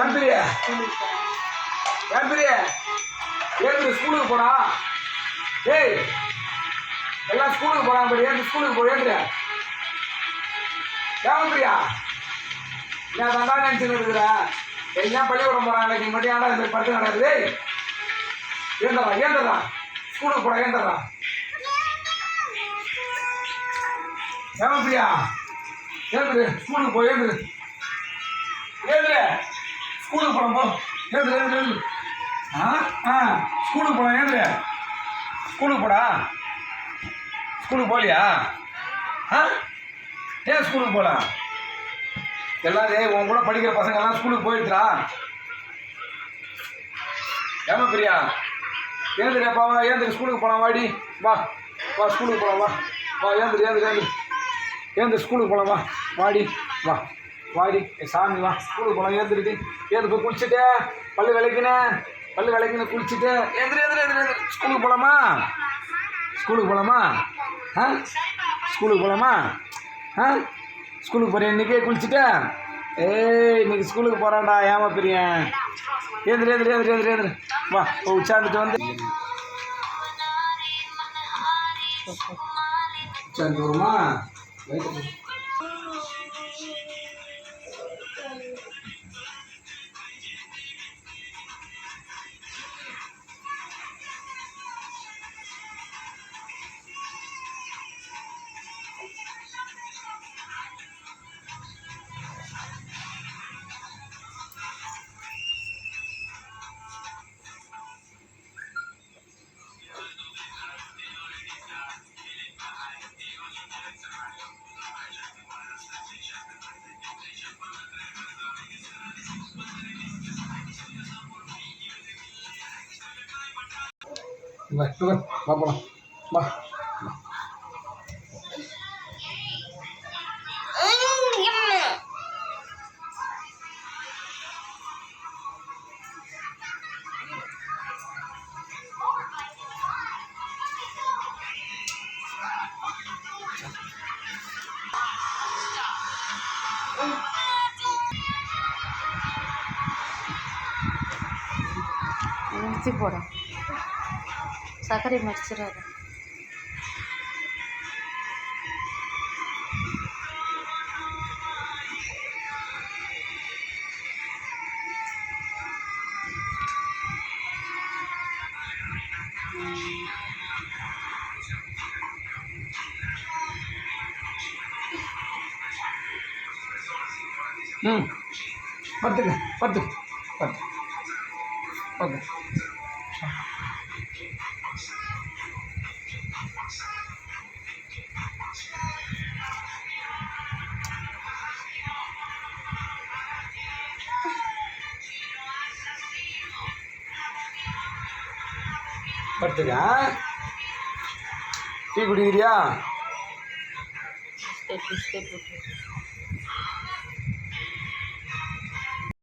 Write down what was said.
ஏன் பிரியா ஏன் பிரியா ஏன் ஸ்கூலுக்கு போனா ஏய் எல்லாம் ஸ்கூலுக்கு போறாங்க பாரு ஏன் ஸ்கூலுக்கு போய் ஏந்திர. ஏன் பிரியா நான் தண்டா நினச்சின்னு இருக்கிற? எல்லாம் பள்ளிக்கூடம் போறாங்க நீ மட்டும் ஏன்டா இந்த படுத்து நடக்குது ஏய் ஏந்தரா ஏந்தரா ஸ்கூலுக்கு போடா ஏந்தரா ஏன் பிரியா ஏந்திரு ஸ்கூலுக்கு போ ஏந்திரு. ஏந்திரு. ஸ்கூலுக்கு போலாம் போ. ஏந்திரு ஏது ஆ? ஆ. ஸ்கூலுக்கு போகலாம் ஏந்திரு ஸ்கூலுக்கு போடா. ஸ்கூலுக்கு போகலையா? ஆ? ஏன் ஸ்கூலுக்கு போகலாம் எல்லாரும் ஏய், உன் கூட படிக்கிற பசங்கள்லாம் ஸ்கூலுக்கு போயிடுறா ஏமா பிரியா? ஏந்திரியா வா ஏந்திரி ஸ்கூலுக்கு போகலாம் வாடி. வா வா ஸ்கூலுக்கு போகலாம் வா. வா ஏந்திரி ஏந்திரி ஏந்திரி ஏந்திரி ஸ்கூலுக்கு போகலாம் வா வாடி. வா. வாடி சாமி வா. ஸ்கூலுக்கு போகலாம் ஏந்திரிட்டு ஏந்து போய் குளிச்சுட்டு? பல்லு விளக்கினேன் பல்லு விளக்கின குளிச்சுட்டு. ஏந்திரி ஏந்திரி ஏந்திரி ஸ்கூலுக்கு போகலாமா ஸ்கூலுக்கு போகலாமா ஆ? ஸ்கூலுக்கு போகலாமா ஆ? ஸ்கூலுக்கு போகிறேன் இன்றைக்கே குளிச்சுட்டு? ஏய் இன்னைக்கு ஸ்கூலுக்கு போகிறான்டா ஏமா பெரிய. ஏந்திரி ஏந்திரி ஏந்திரி ஏந்திரி ஏந்திரி. வா உச்சாந்துட்டு வந்து. உச்சாந்து வருமா? வா வா வா போலாம் வா நிறுத்தி போட ಸಕ್ಕರೆ ಮಡ್ಸಿರೋದು ಹ್ಞೂ ಬರ್ತೀನಿ ಬರ್ತೀನಿ ಬರ್ತೀನಿ ಓಕೆ படுத்துக்க டீ குடிக்கிறியா?